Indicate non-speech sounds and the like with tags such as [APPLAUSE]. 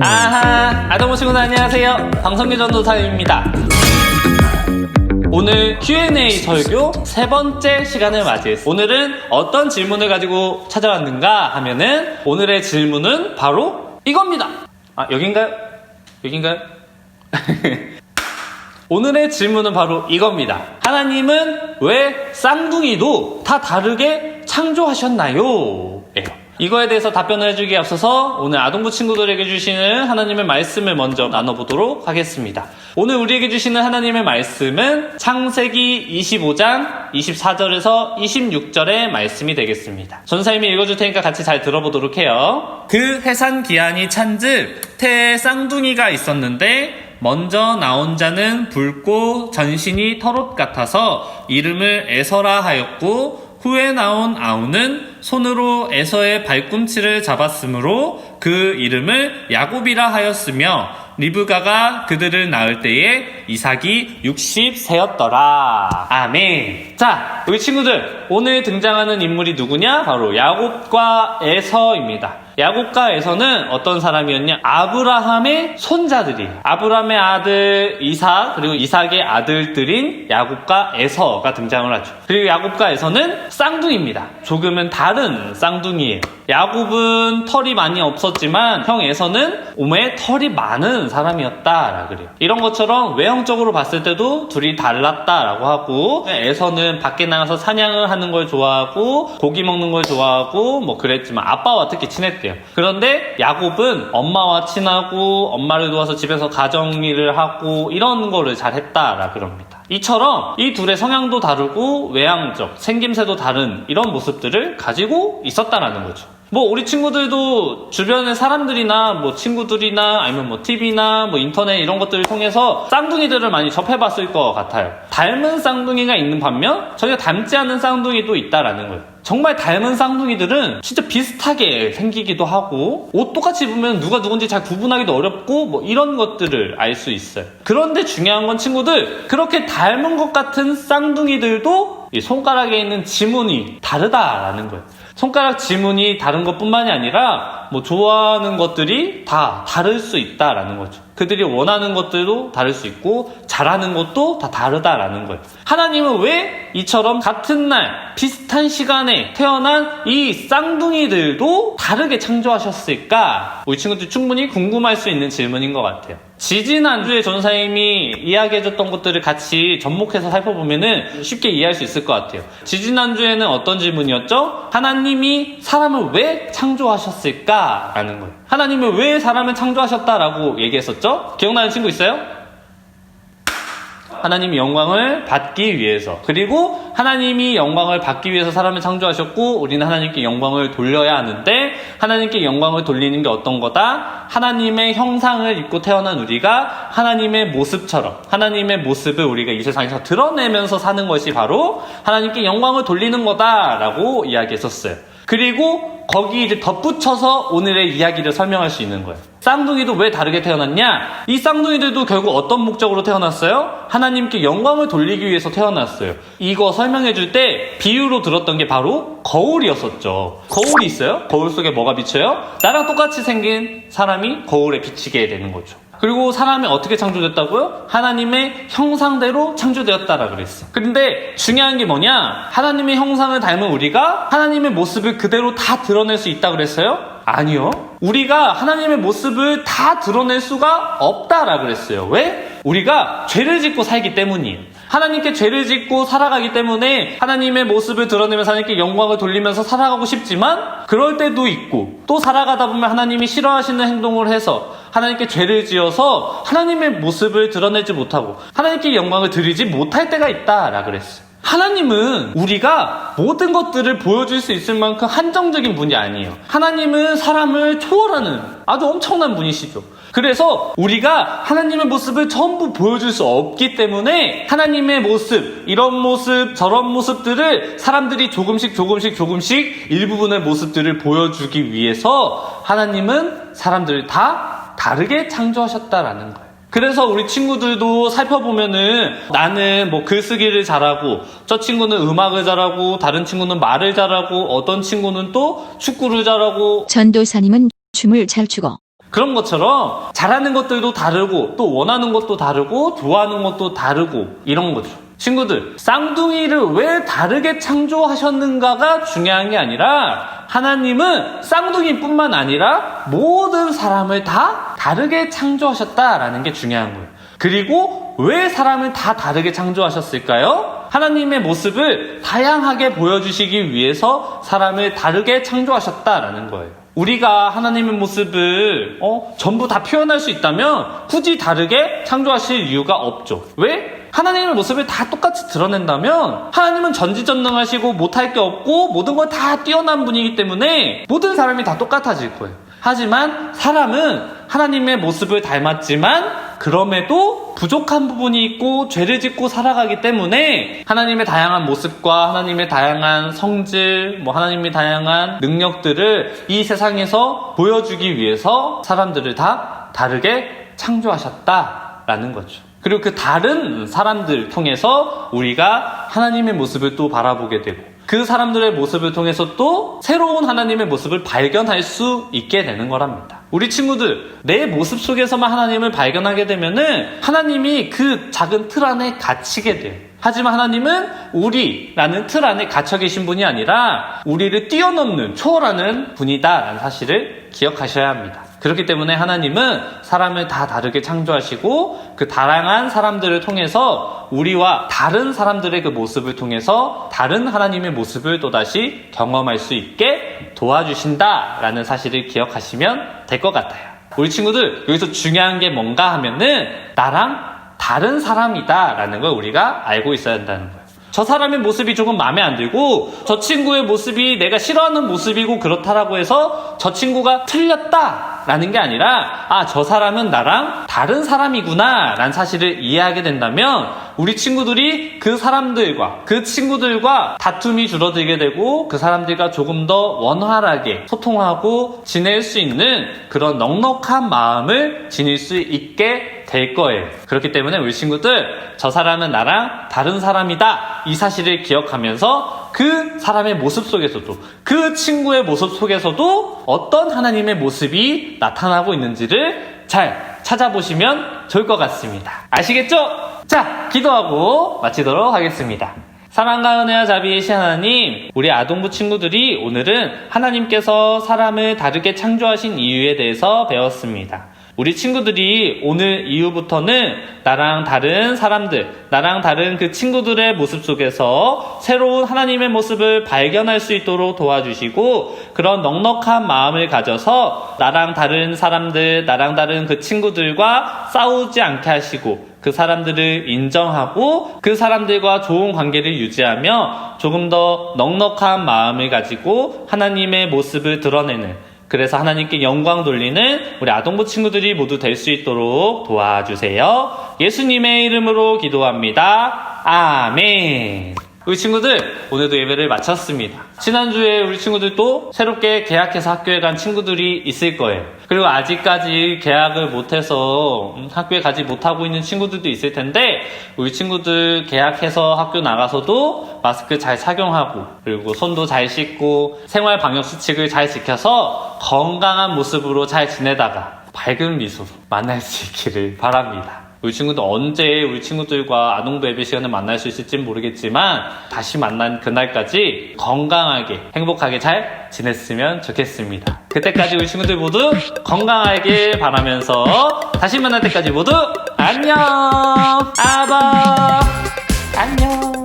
아하, 아동부 친구들 안녕하세요. 방송계 전도사입니다. 오늘 Q&A 설교 세 번째 시간을 맞이했습니다. 오늘은 어떤 질문을 가지고 찾아왔는가 하면은 오늘의 질문은 바로 이겁니다. 아, 여긴가요? 여긴가요? [LAUGHS] 오늘의 질문은 바로 이겁니다. 하나님은 왜 쌍둥이도 다 다르게 창조하셨나요? 이거에 대해서 답변을 해주기에 앞서서 오늘 아동부 친구들에게 주시는 하나님의 말씀을 먼저 나눠보도록 하겠습니다. 오늘 우리에게 주시는 하나님의 말씀은 창세기 25장 24절에서 26절의 말씀이 되겠습니다. 전사님이 읽어줄 테니까 같이 잘 들어보도록 해요. 그 해산 기한이 찬즉 태에 쌍둥이가 있었는데 먼저 나온 자는 붉고 전신이 털옷 같아서 이름을 에서라 하였고 후에 나온 아우는 손으로 에서의 발꿈치를 잡았으므로 그 이름을 야곱이라 하였으며 리브가가 그들을 낳을 때에 이삭이 60세였더라. 아멘. 자, 우리 친구들, 오늘 등장하는 인물이 누구냐? 바로 야곱과 에서입니다. 야곱과 에서는 어떤 사람이었냐? 아브라함의 손자들이에요. 아브라함의 아들 이삭 그리고 이삭의 아들들인 야곱과 에서가 등장을 하죠. 그리고 야곱과 에서는 쌍둥이입니다. 조금은 다른 쌍둥이에요. 야곱은 털이 많이 없었지만 형 에서는 몸에 털이 많은 사람이었다라 그래요. 이런 것처럼 외형적으로 봤을 때도 둘이 달랐다라고 하고 에서는 밖에 나가서 사냥을 하는 걸 좋아하고 고기 먹는 걸 좋아하고 뭐 그랬지만 아빠와 특히 친했 대요. 그런데 야곱은 엄마와 친하고 엄마를 도와서 집에서 가정 일을 하고 이런 거를 잘 했다라 그럽니다. 이처럼 이 둘의 성향도 다르고 외향적, 생김새도 다른 이런 모습들을 가지고 있었다라는 거죠. 뭐 우리 친구들도 주변의 사람들이나 뭐 친구들이나 아니면 뭐 TV나 뭐 인터넷 이런 것들을 통해서 쌍둥이들을 많이 접해봤을 것 같아요. 닮은 쌍둥이가 있는 반면 전혀 닮지 않은 쌍둥이도 있다라는 거예요. 정말 닮은 쌍둥이들은 진짜 비슷하게 생기기도 하고 옷 똑같이 입으면 누가 누군지 잘 구분하기도 어렵고 뭐 이런 것들을 알 수 있어요. 그런데 중요한 건 친구들 그렇게 닮은 것 같은 쌍둥이들도 이 손가락에 있는 지문이 다르다라는 거예요. 손가락 지문이 다른 것 뿐만이 아니라 뭐 좋아하는 것들이 다 다를 수 있다라는 거죠. 그들이 원하는 것들도 다를 수 있고 잘하는 것도 다 다르다라는 거예요. 하나님은 왜 이처럼 같은 날 비슷한 시간에 태어난 이 쌍둥이들도 다르게 창조하셨을까? 우리 친구들 충분히 궁금할 수 있는 질문인 것 같아요. 지지난주에 전사님이 이야기해줬던 것들을 같이 접목해서 살펴보면은 쉽게 이해할 수 있을 것 같아요. 지지난주에는 어떤 질문이었죠? 하나님이 사람을 왜 창조하셨을까? 라는 거예요. 하나님은 왜 사람을 창조하셨다라고 얘기했었죠? 기억나는 친구 있어요? 하나님이 영광을 받기 위해서 그리고 하나님이 영광을 받기 위해서 사람을 창조하셨고 우리는 하나님께 영광을 돌려야 하는데 하나님께 영광을 돌리는 게 어떤 거다? 하나님의 형상을 입고 태어난 우리가 하나님의 모습처럼 하나님의 모습을 우리가 이 세상에서 드러내면서 사는 것이 바로 하나님께 영광을 돌리는 거다라고 이야기했었어요. 그리고 거기 이제 덧붙여서 오늘의 이야기를 설명할 수 있는 거예요. 쌍둥이도 왜 다르게 태어났냐? 이 쌍둥이들도 결국 어떤 목적으로 태어났어요? 하나님께 영광을 돌리기 위해서 태어났어요. 이거 설명해 줄 때 비유로 들었던 게 바로 거울이었었죠. 거울이 있어요? 거울 속에 뭐가 비쳐요? 나랑 똑같이 생긴 사람이 거울에 비치게 되는 거죠. 그리고 사람이 어떻게 창조됐다고요? 하나님의 형상대로 창조되었다라 그랬어. 근데 중요한 게 뭐냐? 하나님의 형상을 닮은 우리가 하나님의 모습을 그대로 다 드러낼 수 있다 그랬어요? 아니요. 우리가 하나님의 모습을 다 드러낼 수가 없다라 그랬어요. 왜? 우리가 죄를 짓고 살기 때문이에요. 하나님께 죄를 짓고 살아가기 때문에 하나님의 모습을 드러내면서 하나님께 영광을 돌리면서 살아가고 싶지만 그럴 때도 있고 또 살아가다 보면 하나님이 싫어하시는 행동을 해서 하나님께 죄를 지어서 하나님의 모습을 드러내지 못하고 하나님께 영광을 드리지 못할 때가 있다라 그랬어요. 하나님은 우리가 모든 것들을 보여줄 수 있을 만큼 한정적인 분이 아니에요. 하나님은 사람을 초월하는 아주 엄청난 분이시죠. 그래서 우리가 하나님의 모습을 전부 보여줄 수 없기 때문에 하나님의 모습, 이런 모습, 저런 모습들을 사람들이 조금씩 조금씩 조금씩 일부분의 모습들을 보여주기 위해서 하나님은 사람들을 다 다르게 창조하셨다라는 거예요. 그래서 우리 친구들도 살펴보면은 나는 뭐 글쓰기를 잘하고 저 친구는 음악을 잘하고 다른 친구는 말을 잘하고 어떤 친구는 또 축구를 잘하고 전도사님은 춤을 잘 추고 그런 것처럼 잘하는 것들도 다르고 또 원하는 것도 다르고 좋아하는 것도 다르고 이런 거죠. 친구들, 쌍둥이를 왜 다르게 창조하셨는가가 중요한 게 아니라 하나님은 쌍둥이뿐만 아니라 모든 사람을 다 다르게 창조하셨다라는 게 중요한 거예요. 그리고 왜 사람을 다 다르게 창조하셨을까요? 하나님의 모습을 다양하게 보여주시기 위해서 사람을 다르게 창조하셨다라는 거예요. 우리가 하나님의 모습을 어, 전부 다 표현할 수 있다면 굳이 다르게 창조하실 이유가 없죠. 왜? 하나님의 모습을 다 똑같이 드러낸다면 하나님은 전지전능하시고 못할 게 없고 모든 걸 다 뛰어난 분이기 때문에 모든 사람이 다 똑같아질 거예요. 하지만 사람은 하나님의 모습을 닮았지만 그럼에도 부족한 부분이 있고 죄를 짓고 살아가기 때문에 하나님의 다양한 모습과 하나님의 다양한 성질, 뭐 하나님의 다양한 능력들을 이 세상에서 보여주기 위해서 사람들을 다 다르게 창조하셨다라는 거죠. 그리고 그 다른 사람들 통해서 우리가 하나님의 모습을 또 바라보게 되고 그 사람들의 모습을 통해서 또 새로운 하나님의 모습을 발견할 수 있게 되는 거랍니다. 우리 친구들, 내 모습 속에서만 하나님을 발견하게 되면은 하나님이 그 작은 틀 안에 갇히게 돼요. 하지만 하나님은 우리라는 틀 안에 갇혀 계신 분이 아니라 우리를 뛰어넘는 초월하는 분이다라는 사실을 기억하셔야 합니다. 그렇기 때문에 하나님은 사람을 다 다르게 창조하시고 그 다양한 사람들을 통해서 우리와 다른 사람들의 그 모습을 통해서 다른 하나님의 모습을 또다시 경험할 수 있게 도와주신다라는 사실을 기억하시면 될 것 같아요. 우리 친구들 여기서 중요한 게 뭔가 하면은 나랑 다른 사람이다라는 걸 우리가 알고 있어야 한다는 거예요. 저 사람의 모습이 조금 마음에 안 들고 저 친구의 모습이 내가 싫어하는 모습이고 그렇다라고 해서 저 친구가 틀렸다 라는 게 아니라 아 저 사람은 나랑 다른 사람이구나 라는 사실을 이해하게 된다면 우리 친구들이 그 사람들과 그 친구들과 다툼이 줄어들게 되고 그 사람들과 조금 더 원활하게 소통하고 지낼 수 있는 그런 넉넉한 마음을 지닐 수 있게 될 거예요. 그렇기 때문에 우리 친구들 저 사람은 나랑 다른 사람이다 이 사실을 기억하면서 그 사람의 모습 속에서도 그 친구의 모습 속에서도 어떤 하나님의 모습이 나타나고 있는지를 잘 찾아보시면 좋을 것 같습니다. 아시겠죠? 자, 기도하고 마치도록 하겠습니다. 사랑과 은혜와 자비이신 하나님, 우리 아동부 친구들이 오늘은 하나님께서 사람을 다르게 창조하신 이유에 대해서 배웠습니다. 우리 친구들이 오늘 이후부터는 나랑 다른 사람들, 나랑 다른 그 친구들의 모습 속에서 새로운 하나님의 모습을 발견할 수 있도록 도와주시고 그런 넉넉한 마음을 가져서 나랑 다른 사람들, 나랑 다른 그 친구들과 싸우지 않게 하시고 그 사람들을 인정하고 그 사람들과 좋은 관계를 유지하며 조금 더 넉넉한 마음을 가지고 하나님의 모습을 드러내는 그래서 하나님께 영광 돌리는 우리 아동부 친구들이 모두 될 수 있도록 도와주세요. 예수님의 이름으로 기도합니다. 아멘. 우리 친구들 오늘도 예배를 마쳤습니다. 지난주에 우리 친구들도 새롭게 개학해서 학교에 간 친구들이 있을 거예요. 그리고 아직까지 개학을 못해서 음, 학교에 가지 못하고 있는 친구들도 있을 텐데 우리 친구들 개학해서 학교 나가서도 마스크 잘 착용하고 그리고 손도 잘 씻고 생활 방역 수칙을 잘 지켜서 건강한 모습으로 잘 지내다가 밝은 미소로 만날 수 있기를 바랍니다. 우리 친구도 언제 우리 친구들과 아동부 예배 시간을 만날 수 있을진 모르겠지만 다시 만난 그날까지 건강하게 행복하게 잘 지냈으면 좋겠습니다. 그때까지 우리 친구들 모두 건강하게 바라면서 다시 만날 때까지 모두 안녕! 아바! 안녕!